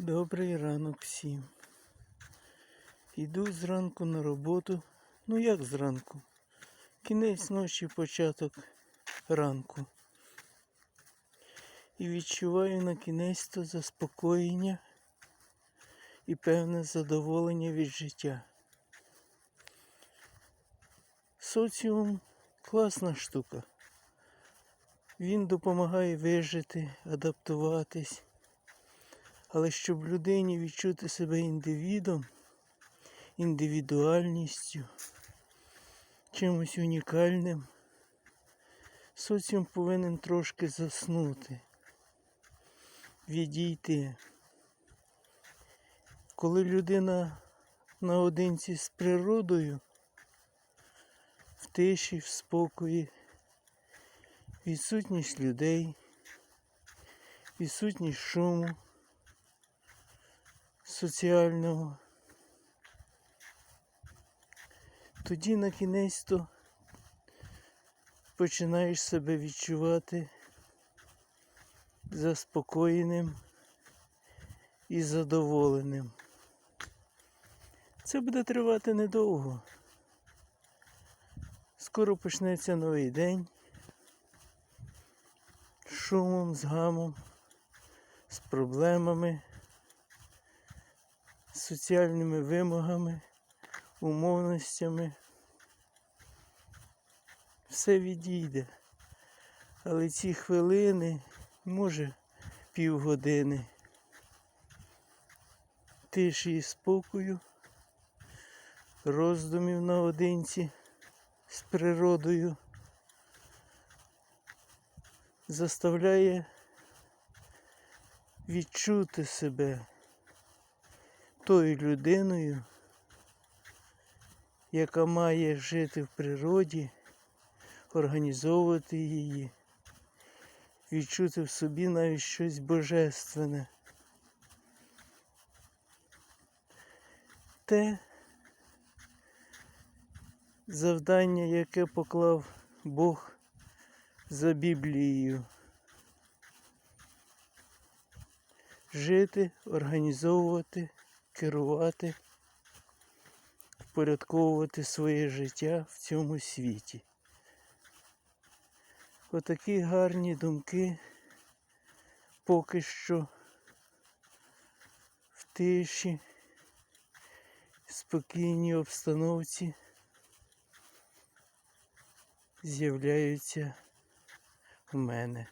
Добрий ранок всім. Йду зранку на роботу. Ну як зранку? Кінець ночі, початок ранку. І відчуваю на кінець то заспокоєння і певне задоволення від життя. Соціум класна штука. Він допомагає вижити, адаптуватись. Але щоб людині відчути себе індивідом, індивідуальністю, чимось унікальним, соціум повинен трошки заснути, відійти. Коли людина наодинці з природою, в тиші, в спокої, відсутність людей, відсутність шуму соціального. Тоді на кінець то починаєш себе відчувати заспокоєним і задоволеним. Це буде тривати недовго. Скоро почнеться новий день шумом, з гамом, з проблемами соціальними вимогами, умовностями. Все відійде. Але ці хвилини, може, півгодини тиші і спокою, роздумів наодинці з природою заставляє відчути себе тою людиною, яка має жити в природі, організовувати її, відчути в собі навіть щось божественне. Те завдання, яке поклав Бог за Біблією. Жити, організовувати керувати, впорядковувати своє життя в цьому світі. Отакі гарні думки поки що в тиші, спокійній обстановці з'являються в мене.